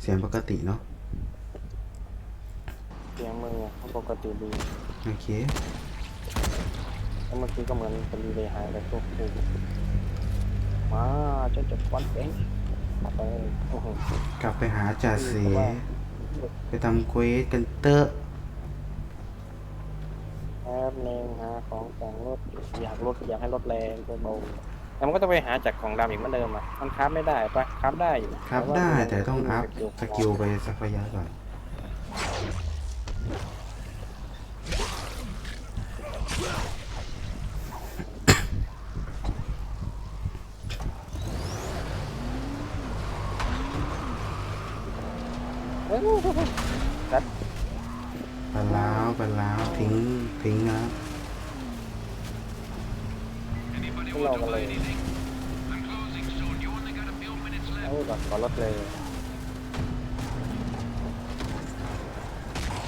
เสียงปกติเนาะเสียงมึงอะปกติดีโอเคแล้วเมื่อกี้ก็เหมือนเป็นดีเลยหายไปตัวกูมาจะจบวันเองกลับไปโอ้โหกลับไปหาจ่าเสไปทำเควสกันเตอะแป๊บนึงหาของแต่งรถอยากรถอยากให้รถแรงตัวเบา แล้วมันก็จะไปหาจากของดำอีกเหมือนเดิมอะมันคราฟไม่ได้ปะคราฟได้อยู่ครับว่าได้มันแต่ต้องอัพสกิลไปสักระยะก่อน เอ้ยรัด ไปแล้วไปแล้วทิ้งทิ้งนะ ไม่รอกันเลยเอาก่อนขอรถเลย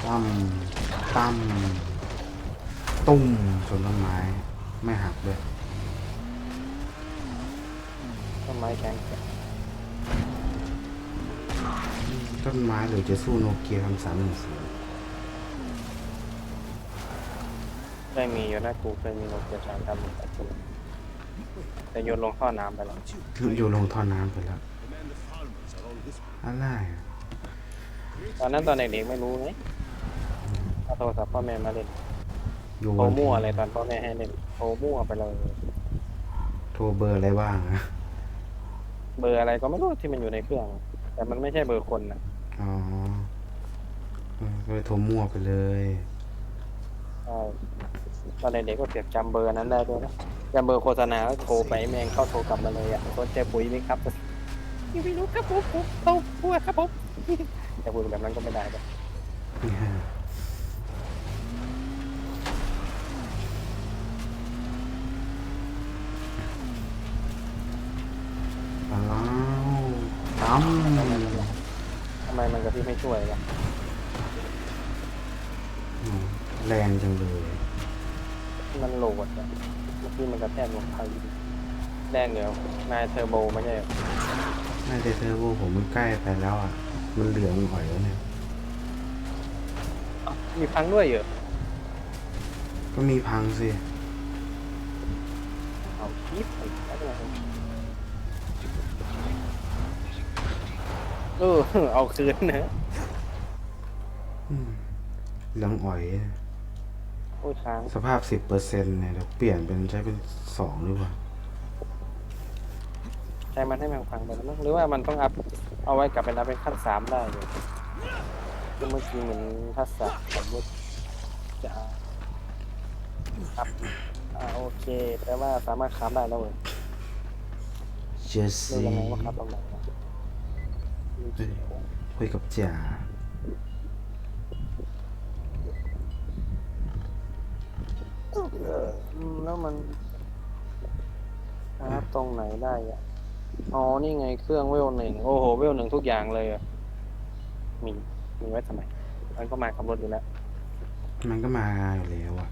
ตั้มตั้มตุ้มชนต้นไม้ ไม่หักเลยต้นไม้แข็งต้นไม้หรือจะสู้โนเกียทำสามหนึ่งศูนย์ได้มีอยู่นะกูเคยมีโนเกียสามดำแต่กู แต่โยนลงท่อน้ำไปแล้วโยนลงท่อน้ำไปแล้ว อะไรอะตอนนั้นตอนเด็กๆไม่รู้ไงเอาโทรศัพท์พ่อแม่มาเล่นโยโทรนมั่วอะไรตอนพ่อแม่ให้เล่นโทรมั่วไปเลย โทรเบอร์อะไรบ้างอะเบอร์อะไรก็ไม่รู้ที่มันอยู่ในเครื่อง แต่มันไม่ใช่เบอร์คนนะอ๋อเออก็เลยโทรมั่วไปเลยใช่ ตอนเด็กๆก็เก็บจำเบอร์นั้นได้ด้วยนะจำเบอร์โฆษณาแล้วโทรไปแม่งเข้าโทรกลับมาเลยอะสนใจปุ๋ยไหมครับไม่รู้ครับผมผมโทรพูดครับผมแต่พูดแบบนั้นก็ไม่ได้ปะนี่ฮะไปแล้วตั้มทำไมมันกับพี่ไม่ช่วยล่ะอืม แรงจังเลย มันโหลดอะเมื่อกี้มันกระแทกลงไปแดงเดี๋ยวนายเทอร์โบไม่ใช่เหรอน่าจะเทอร์โบผมมันใกล้ไปแล้วอะ มันเหลืองอ่อยแล้วเนี่ย อ้าวมีพังด้วยเหรอก็มีพังสิ เอาคลิปไปแล้วไงเออ เอาคืนนะ อืมเหลืองอ่อยโอ้ย ค้างสภาพสิบเปอร์เซ็นต์เนี่ยเดี๋ยวเปลี่ยนเป็นใช้เป็นสองหรือเปล่าใช้มันให้มันพังไปแล้วมั้งหรือว่ามันต้องอัพเอาไว้กลับไปนับเป็นขั้นสามได้อยู่เมื่อกี้เหมือนทักษะสมมติจะอัพอ่าโอเคแปลว่าสามารถค้าได้แล้วเว้ยเจสรู้ซี่ยังไงว่าค้าตรงไหนวะคุยกับจ่า อืมแล้วมันครับตรงไหนได้อะอ๋อนี่ไงเครื่องเวลหนึ่งโอ้โหเวลหนึ่งทุกอย่างเลยอะมีมีไว้ทำไมมันก็มาขับรถอยู่แล้วมันก็มาอยู่แล้วอะ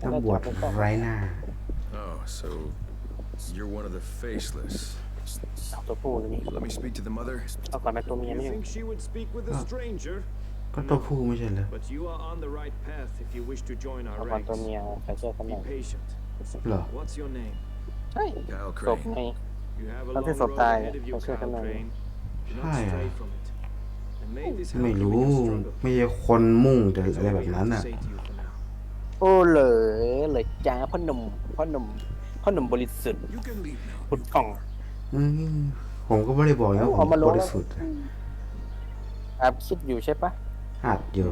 ต้องบวชไร้หน้า Oh, so you're one of the faceless. เอาตัวผู้เลยนี่ Let me speak to the mother. เอาก่อนเป็นตัวเมีย You ไม่ใช่ think she would speak with a Ah. stranger? ก็ตัวผู้ไม่ใช่เหรอ But you are on the right path if you wish to join เอา our ก่อน ranks. ตัวเมียใส่เสื้อกันหน่ Be อย patient. เหรอ What's your name? ใช่ Kyle ศพ Crane. ไง You have a That's long his road style, ahead of you, that's your Kyle command. Crane. Do not Hi, stray uh, from it. And may this ไม่ help you รู้ in your struggle. ไม่ใช่คนมุ่งแต่ That's อะไร all แบ we บนั้น have to อะ say to you for now. โอ้เลยเลยจ้าพ่อหนุ่มพ่อหนุ่มพ่อหนุ่มบริสุทธิ์ You can leave now. พุดกล่อง อืมผมก็ไม่ได้บอกนะเอาผมเอามาลบงริสุทธิ์อะแอบคิดอยู่ใช่ปะ อัดอยู่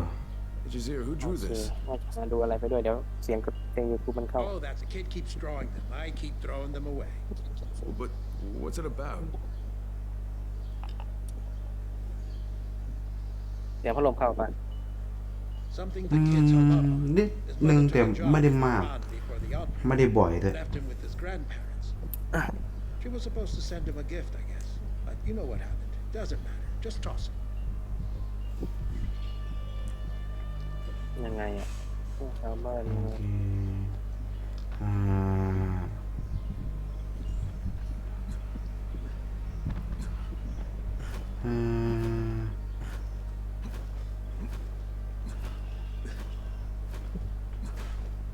Jazir, who โอ drew เค this? ว่าจะมาดูอะไรไปด้วยเดี๋ยวเสียงกดเพลงยูทูบมันเข้า Oh, that the kid keeps drawing them. I keep throwing them away. But what's it about? เสียงพัดลมเข้าปะ Something อื the kids are ม love. นิด His นึง mother แต่ took a job ไม่ได้ in มาก Vermont before the outbreak. ไม่ได้บ่อยด้วย Left him with his grandparents. She was supposed to send him a gift, I guess. But you know what happened. Doesn't matter. Just toss it. ยังไงอะชาวบ้านโอเคอ่า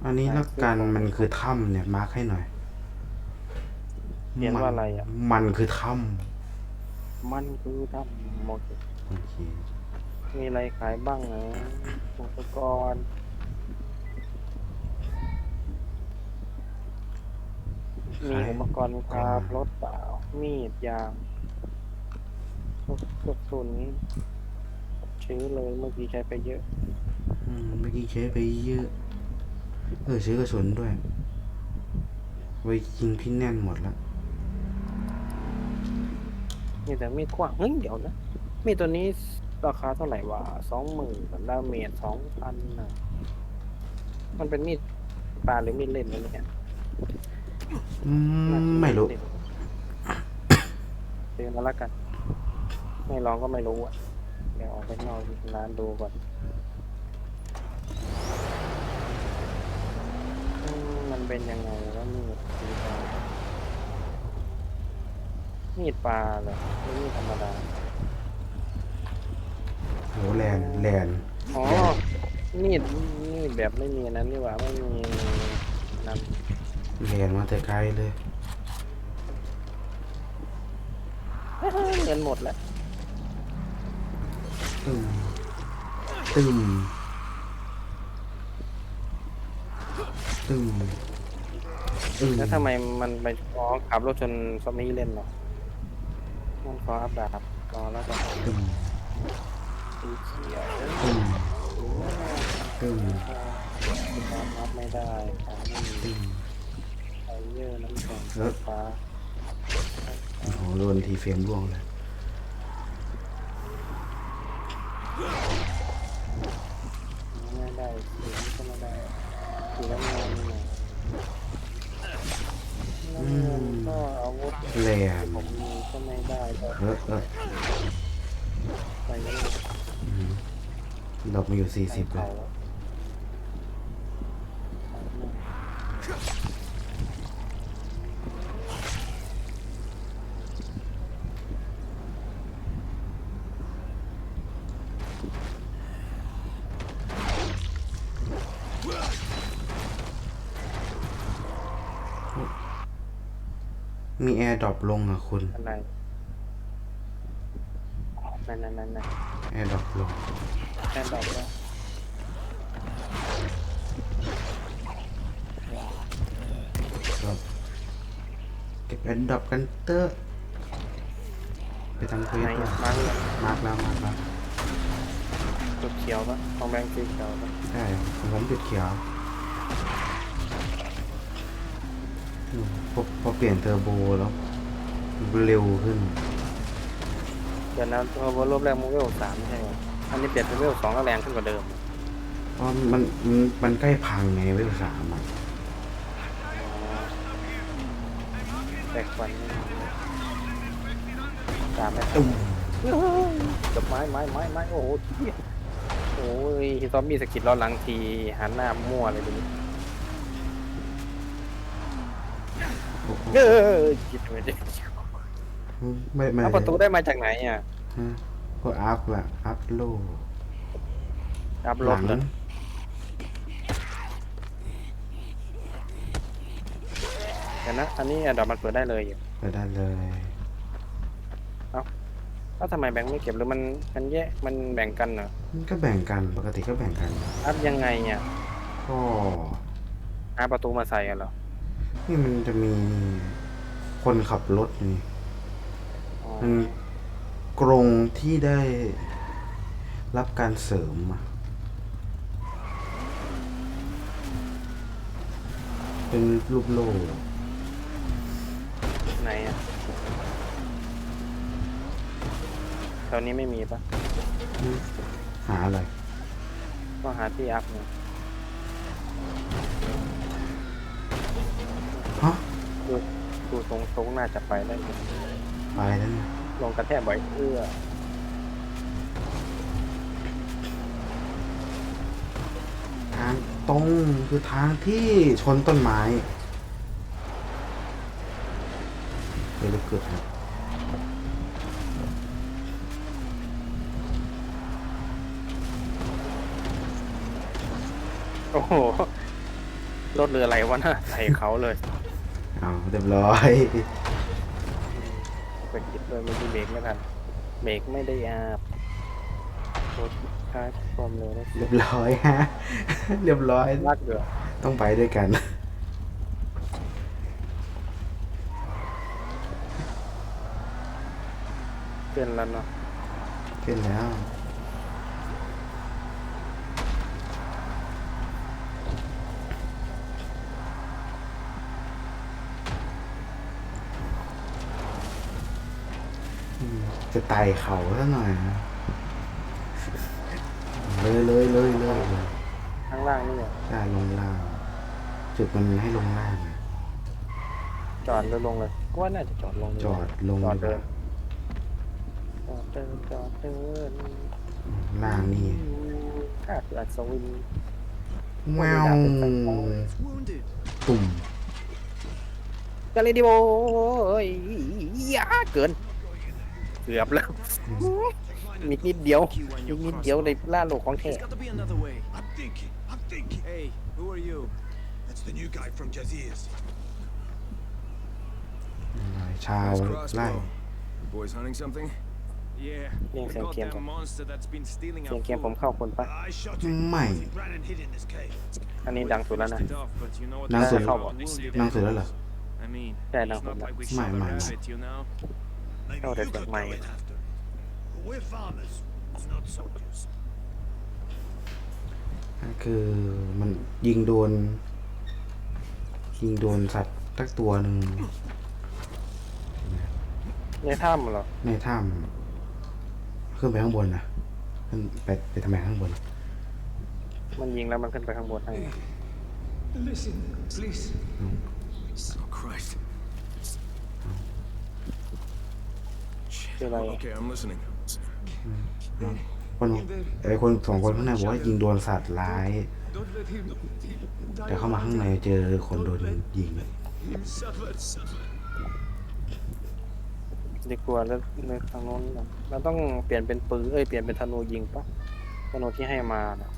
อันนี้ละกันมันคือถ้ำเนี่ยมาร์คให้หน่อยเรียนว่าอะไรอะ มันคือถ้ำมันคือถ้ำโอเค มีอะไรขายบ้างนะอุปกรณ์มีอุปกรณ์ครับรถเปล่ามีดยางพวกกระสุนชื้อเลยเมื่อกี้ใช้ไปเยอะ อืมเมื่อกี้ใช้ไปเยอะ เออซื้อกระสุนด้วย ไว้ยิงพี่แน่นหมดแล้วมีแต่มีดกว้างเฮ้ยเดี๋ยวนะมีดตัวนี้ ราคาเท่าไหร่วะสองหมื่นดาเมจสองพันนะมันเป็นมีดปลาหรือมีดเล่นวะเนี่ยอืน่าจะมไม่รู้เล่นซื้อมาแล้วกัน ไม่ลองก็ไม่รู้อะ เดี๋ยวออกไปนอกร้านดูก่อนอืมมันเป็นยังไงว่ามีดสีฟ้ามีดปลาเหรอหรือมีดธรรมดาโห แลนแลนอ๋อมีดมีดแบบไม่มีอันนั้นนี่หว่าไม่มีนั่นแลนมาแต่ไกลเลยเงินหมดแล้วตึมตึมตึมตึมแล้วทำไมมันไปอ๋อขับรถชนซอมมี่เล่นเหรอมันขออัพดาบรอแล้วกันตึมสีเขียว ตึมตึมตามอัพไม่ได้ของไม่มีตึมไฟเยอร์น้ำแข็งเออฟ้าโอ้โหโดนทีเฟรมร่วงเลยไม่ได้สีนี้ก็ไม่ได้สีน้ำเงินเนี่ยน้ำเงินก็อาวุธแลนผมมีก็ไม่ได้ก็เออเออ ดอกมาอยู่สี่สิบไปเลยแล้วมีแอร์ดรอปลงอะคุณอะไรนั่นนั่นนั่นนั่นแอร์ดรอปลง แค่ดอกก็ก็เก็บแอร์ดรอปกันเตอะไปทำเควไหนสอะมามาร์กแล้วมาร์กแล้วมาร์กแล้วจุดเขียวปะของแบงค์สีเขียวปะใช่ของผมจุดเขียวอืมพอพอเปลี่ยนเทอร์โบแล้วเร็วขึ้น เดี๋ยวนะตัวรอบแรกมันเวลสามไม่ใช่ไหม อันนี้เปลี่ยนเป็นเวลสองแล้วแรงขึ้นกว่าเดิมเพราะมันมันมันใกล้พังไงเวลสามอะแต่ควันนี่สามไม่ตุ้มกับไม้ไม้ไม้ไม้โอ้โหเหี้ยโอ้ยซอมบี้สะกิดล้อหลังทีหันหน้ามั่วเลยดูดิโอ้โหเออคิดไม่ได้ไม่ไม่เอาประตูได้มาจากไหนอะ ฮะ ก็อัพละอัพโลอัพหรลัถงเลยเดี๋ยวนะ อันนี้อะดอกมันเปิดได้เลยอยู่ไปได้เลยแล้วทำไมแบ่งไม่เก็บหรือมันมันแยกมันแบ่งกันเหรอมันก็แบ่งกันปกติก็แบ่งกันอัพยังไงเนี่ยก็หาประตูมาใส่กันเหรอนี่มันจะมีคนขับรถนี่อ๋อมัน กรงที่ได้รับการเสริมอะเป็นรูปโลกไหนอะแถวนี้ไม่มีปะหาอะไรก็หาที่อัพเนี่ยฮะดูดูทรงทรงน่าจะไปได้อยู่ไปแล้วเนี่ย ลงกระแทกบ่อยเอื้อทางตรงคือทางที่ชนต้นไม้เดี๋ยวเกิดนะโอ้โหรถเรืออะไรวะน่ะใส่เขาเลย เอาเรียบร้อย ไปกิดด้วยไม่ได้เบรกไม่ทันเบรกไม่ได้อาบรถค้าความเร็วได้เรียบร้อยฮะ เรียบร้อย ลากเรือต้องไปด้วยกันเตือนแล้วเนาะ ขึ้นแล้ว จะไต่เขาซะหน่อยนะเลยเลยเลยเลยเลยข้างล่างนี่เนี่ยได้ลงล่าง จุดมันให้ลงล่างอะจอดแล้วลงเลยก็ว่าน่าจะจอดลงเลยจอดลงจอดดีกเดิว่านจอดเดินจอดเดินล่างนี่ถ้าคืออัศวินแวว Wounded. ตุ่มกาเลดิโอเอ้ยยาเกิน เกือบแล้ว มีนิดเดียวมีนิดเดียวในล่าโลกของแท้ There's got to be another way. I'm thinking. I'm thinking. Hey, who are you? That's the new guy from Jazeers. ชาว Nice ไล่ crossbow. You boys hunting something? Yeah, Yeah, the thank you, goddamn Uncle. monster that's been stealing เสียง our เกมผม food. เข้าคนปะ I shot him. Mate. He ran and hid in this cave. อันนี้ดังสุดแล้วนะ Finished it off, but you know what นั่ง they สุด say เข้า about บ่ wounded นั่งสุดแล้วเหรอ animals. I mean, Yeah, it's no, not no. like we Mine, shot a mine, rabbit, you know? Maybe Oh, you that's could not go mine. in after. But we're farmers, not soldiers. ก็คือมันยิงโดน ยิงโดนสัตว์ตักตัวหนึ่งในถ้ำเหรอ ในถ้ำขึ้นไปข้างบนนะขึ้นไปไปทำไมข้างบน มันยิงแล้วมันขึ้นไปข้างบนให้ Listen, please. Oh, Christ. คืออะไร Okay, I'm listening. คนไอคนสองคนข้างในบอกว่ายิงโดนสัตว์ร้าย Don't let him. แต่เข้ามาข้างในเจอคนโดนยิง Him suffer. ดีกว่าแล้วในทางโน้นน่ะเราต้องเปลี่ยนเป็นปืนเอ้ยเปลี่ยนเป็นธนูยิงปะธนูที่ให้มาน่ะ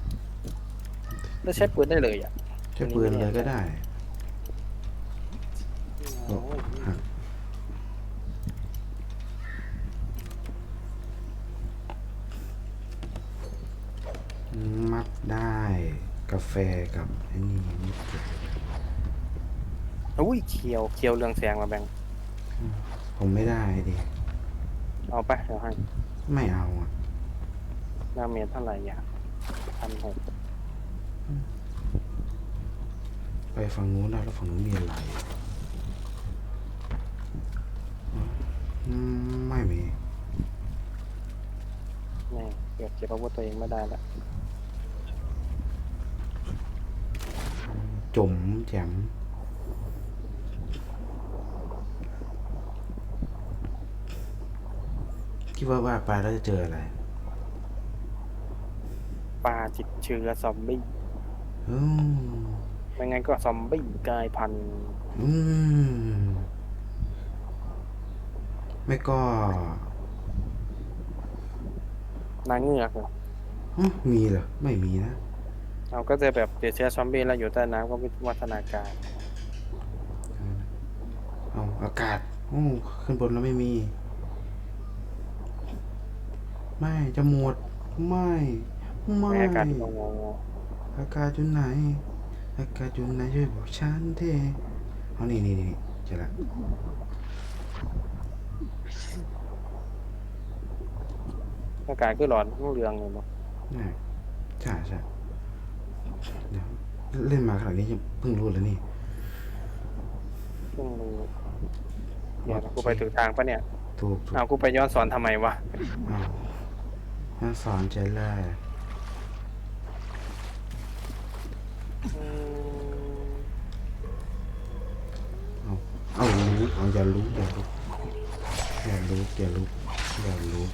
แล้วใช้ปืนได้เลยอะใช้ปืนเลยก็ได้ โอ้ยฮะ มัดได้กาแฟกับไอ้นี่นิดเดียวอุ้ยเขียวเขียวเรืองแสงมาแบ่งผมไม่ได้ดิเอาไปเดี๋ยวให้ไม่เอาอะหน้าเมตรเท่าไหร่อยากพันหกไปฝั่งนู้นแล้วแล้วฝั่งนู้นมีอะไรอืมไม่มี แม่เกือบเก็บอาวุธตัวเองไม่ได้ละ จมแจ่มคิดว่าว่าไปแล้วจะเจออะไร ปลาติดเชื้อซอมบี้อืมไม่งั้นก็ซอมบี้กลายพันธุ์อืมไม่ก็นางเงือกเหรอ ฮะมีเหรอ ไม่มีนะ เราก็จะแบบติดเชื้อซอมบี้แล้วอยู่ใต้น้ำก็วิวัฒนาการเอาอากาศโอ้ขึ้นบนแล้วไม่มี ไม่จะหมด ไม่ ไม่ในอากาศงงงอากาศอยู่ไหน อากาศอยู่ไหนช่วยบอกฉันเทเอานี่นี่นี่เจอละอากาศก็ร้อนรุ่งเรืองเลยเนาะนี่ใช่ใช่เดี๋ยว เล่นมาขนาดนี้ยังเพิ่งรู้เลยนี่เพิ่งรู้เนี่ยกูไปถูกทางปะเนี่ยถูกถูกเอากูไปย้อนสอนทำไมวะเอาน่าสอนใจแรกอืมเอาเอารู้เอาอย่ารู้อย่ารู้อย่ารู้อย่ารู้อย่ารู้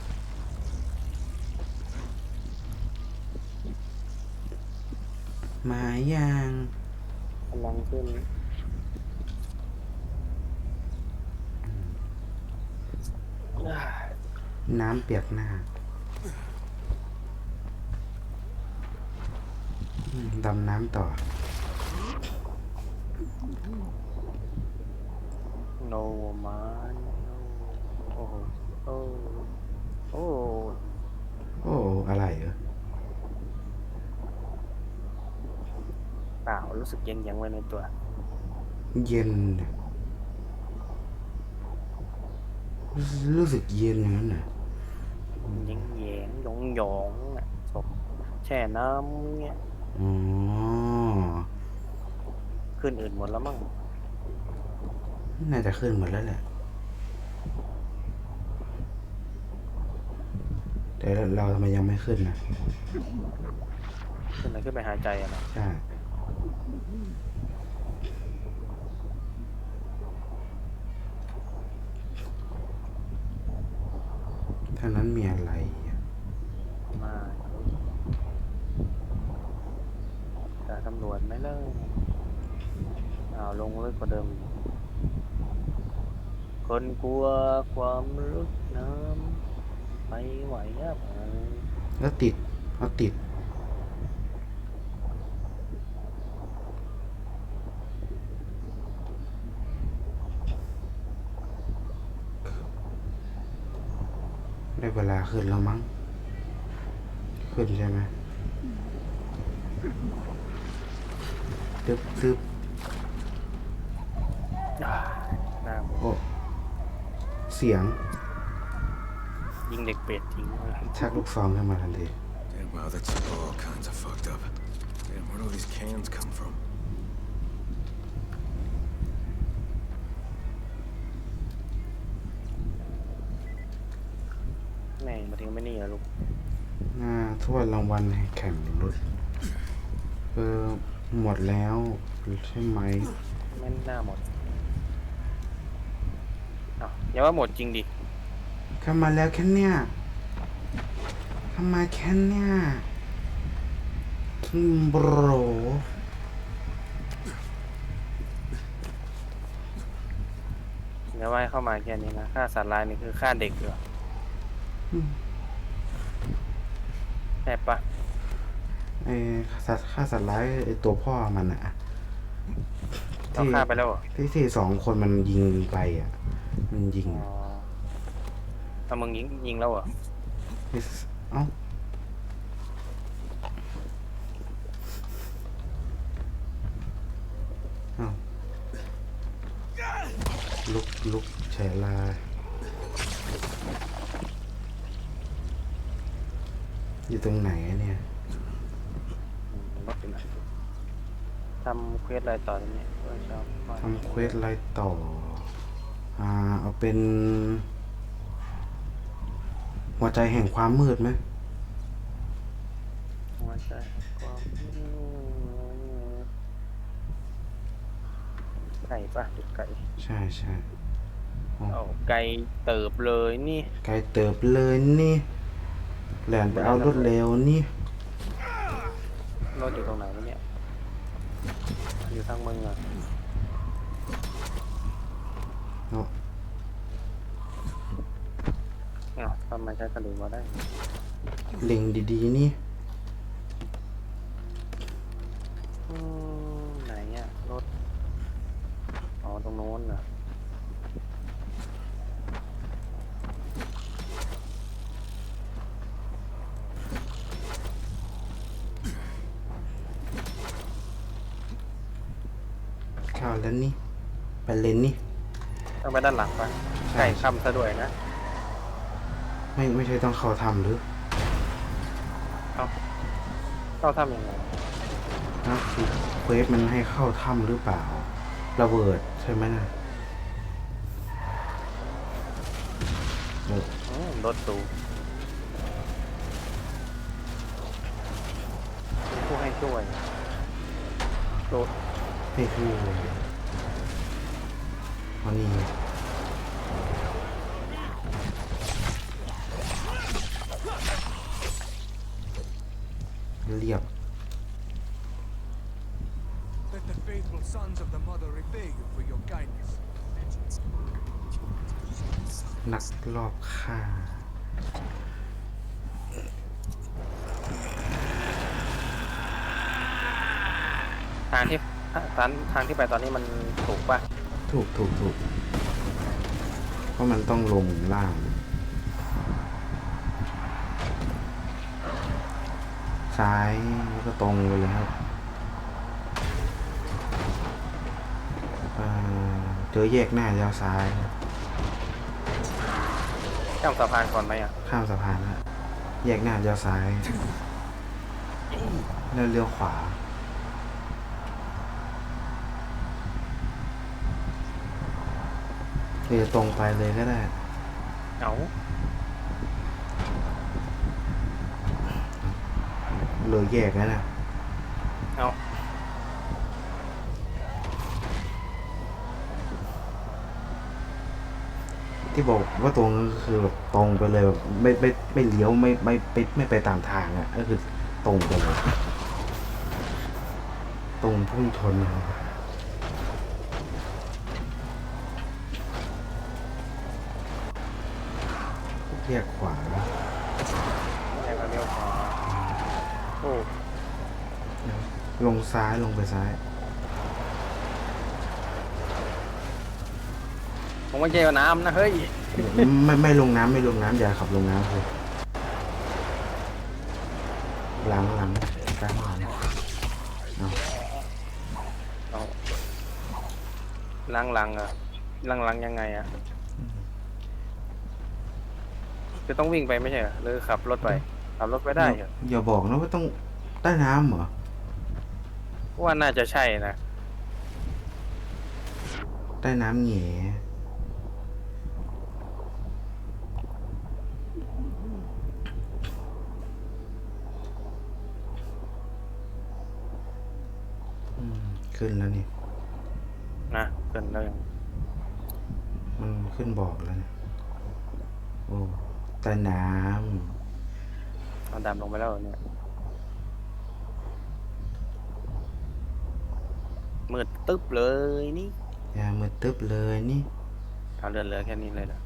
มายังกำลังขึ้นอ่าน้ำเปียกหน้าอืมดำน้ำต่อ โนมันโอ้โหโอ้โอ้ โอ้ อะไรเหรอ เปล่ารู้สึกเย็นยังไว้ในตัว เย็นน่ะรู้สึกรู้สึกเย็นอย่างนั้นน่ะเย็นแยงหยองหยองๆอะศพแช่น้ำเงี้ยอ๋อขึ้นอื่นหมดแล้วมั้งน่าจะขึ้นหมดแล้วแหละแต่เราทำไมยังไม่ขึ้นนะขึ้นอะไรขึ้นไปหายใจอะนะใช่ ท่างนั้นมีอะไรอะมาจะตำรวจไหมเล่ะอ้าวลงลึกกว่าเดิมอีกคนกลัวความลึกน้ำไม่ไหวอะผมแล้วติดเอาติด เวลาขึ้นแล้วมั้ง ขึ้นใช่ไหมตึบตึบอ่าหน้าผมโอ้เสียง ยิงเด็กเป็ดทิ้งเลยชักลูกซองขึ้นมาทันที Damn, wow, that's all kinds of fucked up. Damn, where'd all these cans come from? แม่มาถึงไม่นี่เหรอลูกหน้าถ้วยรางวัลแข่งรถเออหมดแล้วใช่ไหมไม่น่าหมดอ้าวอย่าว่าหมดจริงดิเข้ามาแล้วแค่เนี้ยเข้ามาแค่เนี้ยโบรอย่าว่าให้เข้ามาแค่นี้นะฆ่าสัตว์ร้ายนี่คือฆ่าเด็กเหรอ อืมใช่ปะไอ้สัตว์ฆ่าสัตว์ร้ายไอ้ตัวพ่อมันอะเราที่ฆ่าไปแล้วเหรอที่ที่สองคนมันยิงไปอะมันยิงอ๋อเอามึงยิงยิงแล้วเหรอไอ้สเอ้าเอ้าลุกลุกแฉลา อยู่ตรงไหนอะเนี่ยอืมรถอยู่ไหนทำเควสอะไรต่อเนี่ยเพื่อนชอบมากทำเควสอะไรต่อ อ่า เอาเป็น หัวใจแห่งความมืดไหม หัวใจความไก่ปะดูไก่ใช่ใช่เอาไก่เติบเลยนี่ ไกลเติบเลยนี่ แหลนไปเอารถเร็วนี่รถอยู่ตรงไหนวะเนี่ย อยู่ทางมึงอะเอาอ้าวทำไมใช้กระดูกมาได้เล็งดีๆนี่ ไปเลนนี่ต้องไปด้านหลังปะใช่ไก่คำซะด้วยนะ ไม่ไม่ใช่ต้องเข้าทำหรือเข้าทำยังไงนะเควสมันให้เข้าถ้ำหรือเปล่า ระเบิดใช่ไหมนะเอออืมรถสูงมีผู้ให้ช่วยรถนี่คือ วันนี้เรียบ Let the faithful sons of the mother repay you for your kindness. นักรอบฆ่าทางที่ทางทางที่ไปตอนนี้มันถูกปะ ถูกถูกถูกเพราะมันต้องลงล่างซ้ายแล้วก็ตรงไปเลยครับเอ่อเจอแยกหน้าเลี้ยวซ้ายครับข้ามสะพานก่อนไหมอะ ข้ามสะพานแล้วแยกหน้าเลี้ยวซ้าย แล้วเลี้ยวขวา เดี๋ยวตรงไปเลยก็ได้ เอาเลยแยกแล้วนะเอาที่บอกว่าตรงก็คือแบบตรงไปเลยแบบไม่ไม่ไม่เลี้ยวไม่ไม่ไม่ไม่ไปตามทางอะ ก็คือตรงไปเลยตรงพุ่งชนครับ แยกขวาแยกแล้วเลี้ยวขวาโอ้ลงซ้ายลงไปซ้าย ผมไม่ใช่ว่าน้ำนะเฮ้ยไม่ไม่ลงน้ำไม่ลงน้ำอย่าขับลงน้ำเลยหลังหลังกลางหลังเอาเอาลังลังๆอะลังลังๆยังไงอะ จะต้องวิ่งไปไม่ใช่เหรอหรือขับรถไปขับรถไปได้เหรออย่าบอกนะว่าต้องใต้น้ำเหรอว่าน่าจะใช่นะใต้น้ำแหง่อืมขึ้นแล้วนี่นะเกินแล้วยังมันขึ้นบอกแล้วเนี่ยโอ้ ใต้น้เอาดำลงไปแล้วเหรอเนี่ย มืดตึ๊บเลยนี่ำอย่ามือตึ๊บเลยนี่เอาเรือเหลือแค่นี้เลยเหรอ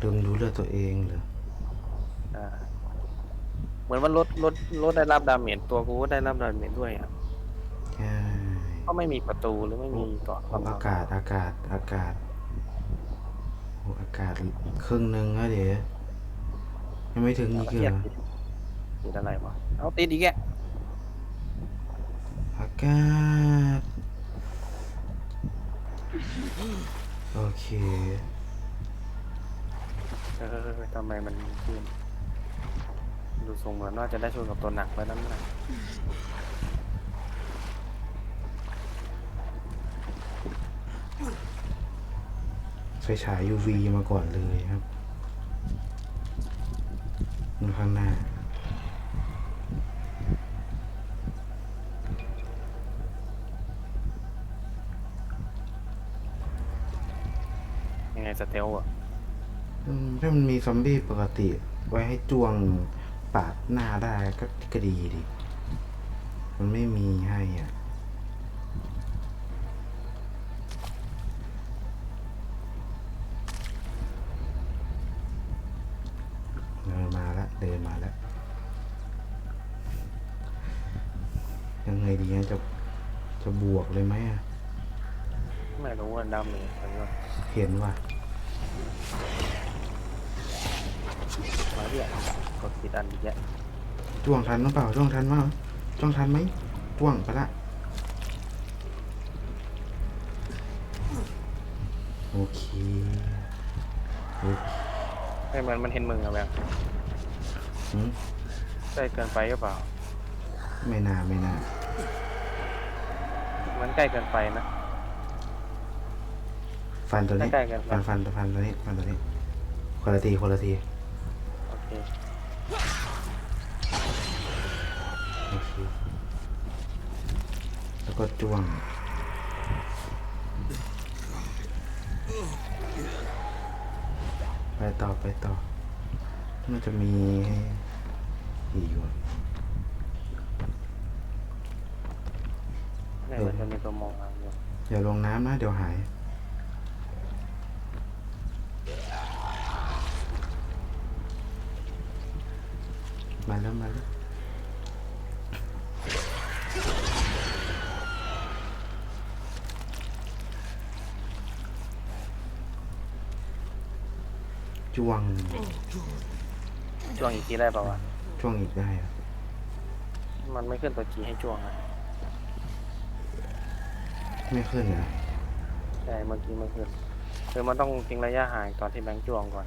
ลืมรู้เรื่องตัวเองเหรออ่า เหมือนว่ารถรถรถได้รับดาเมจตัวกูก็ได้รับดาเมจด้วยอะใช่ก็ไม่มีประตูหรือไม่มีเกาะโอ้อากาศอากาศอากาศโอ้อา กาศครึ่งหนึ่งแล้วเดี๋ยวยังไม่ถึงอีกเหรอติดอะไรวะเอาติดอีกแกอากาศโอเคเออทำไมมันขึ้นดูทรงเหมือนว่าจะได้ช่วยกับตัวหนักแล้วนั่นนะ ไฟฉาย UV มาก่อนเลยครับมันข้างหน้ายังไงสเตลอะอืมถ้ามันมีซอมบี้ปกติ ไว้ให้จ้วงปาดหน้าได้ก็ก็ดีดิ มันไม่มีให้อะ เลยไหมอะไม่รู้ว่าดาเมจมันก็เห็นว่ามาเรียกกดผิดอันอีกแยะจ้วงทันหรือเปล่าจ้วงทันมั้งจ้วงทันไหมจ้วงไปละโอเคโอเคไม่เหมือนมันเห็นมึงอะแบบหืม ใกล้เกินไปหรือเปล่า ไม่น่าไม่น่าเห มือนใกล้เกินไปนะ ฟันตัวนี้ ใกล้ๆกันครัฟับนฟันฟันตัวนี้ ฟันตัวนี้คนละทีคนละทีโอเคโอเคแล้วก็จ้วง ไปต่อไปต่อน่าจะมีให้อีกว่ะไม่เหมือนจะ มีตัวมองหาอยู่อย่าลงน้ำนะ เดี๋ยวหาย มาแล้วมาแล้วจวงจ้วงอีกทีได้ป่าวะ ช่วงอีกได้อะมันไม่ขึ้นตัวจีให้จ้วงอะ ไม่ขึ้นเหรอใช่เมื่อกี้ไม่ขึ้นคือมันต้องทิ้งระยะห่างตอนที่แบงค์จ้วงก่อน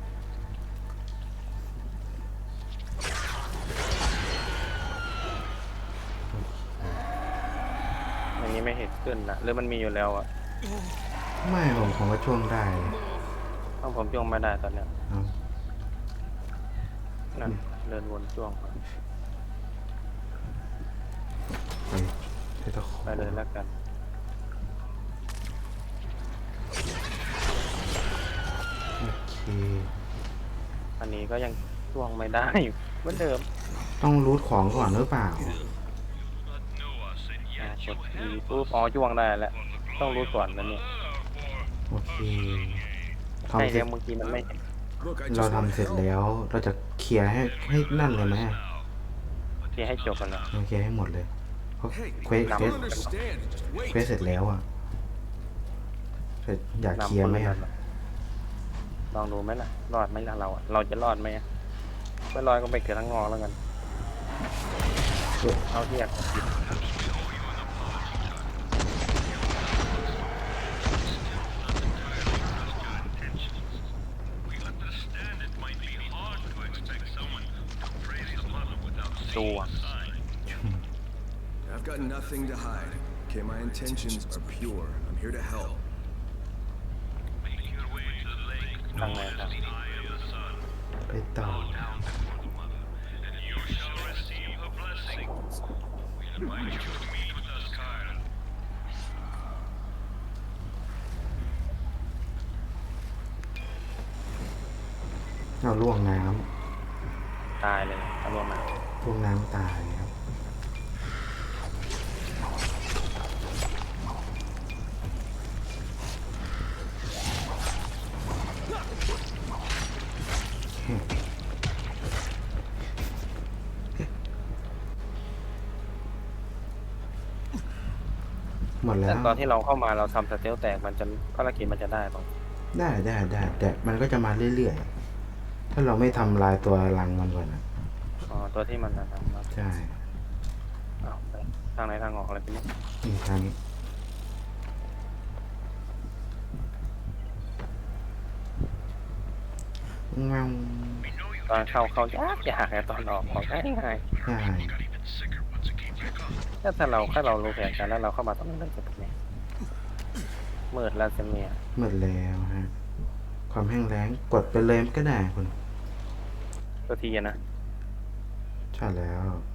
อันนี้ไม่เห็นขึ้นนะหรือมันมีอยู่แล้วอะไม่ผมผมก็จ้วงได้ต้องผมจ้วงไม่ได้ตอนเนี้ยเอานั่นเดินวนจ้วงมาไปไปตะขอไปเลยแล้วกัน โอเคอันนี้ก็ยังจ้วงไม่ได้อยู่เหมือนเดิมต้องรูทของก่อนหรือเปล่า อ่ากดอีปุ๊บอ๋อจ้วงได้แล้วต้องรู้ก่อนนะเนี่ยโอเคใช่ทำเสร็เดี๋ยจวเมื่อกี้มันไม่เห็น Look, I เรา just ทำเสร็จแล้วเราจะเคลียร์ให้ให้นั่นเลยไหมที่ให้จบกันแล้วเราเคลียร์ให้หมดเลยเพราะ Hey, เควส I เควส don't understand. Just เควส wait. เสร็จแล้วอะ เสร็จอยากเคลียร์ไหมอะลองดูไหมล่ะ รอดไหมล่ะเราอะเราจะรอดไหมอะไม่รอดก็ไปเกิดทั้งงอกแล้วกัน เอาที่อยากผิดตัว I've got nothing to hide. Okay, my intentions are pure. I'm here to help. ทางไหนครับ ไปต่อ แล้แต่ว ตอนที่เราเข้ามาเราทำสเตลแตกมันจะภารกิจมันจะได้ปะได้ได้ได้แต่มันก็จะมาเรื่อยๆ ถ้าเราไม่ทำลายตัวรังมันก่อนนะอ๋อตัวที่มันนะทำมาใช่เอาไปทางไหนทางออกอะไรไปเนี่ยนี่ทางนี้เงาตอนเข้าเข้ายากยากแต่ตอนออกออกง่ายง่ายใช่ ถ้าถ้าเราถ้าเรารู้แผนกันแล้วเราเข้ามาตอนนั้นเราจะเป็นไงมืดแล้วจะมียหมดแล้วฮะ ความแห้งแล้งกดไปเลยก็ได้คุณตัวทีอะนะ ใช่แล้วอ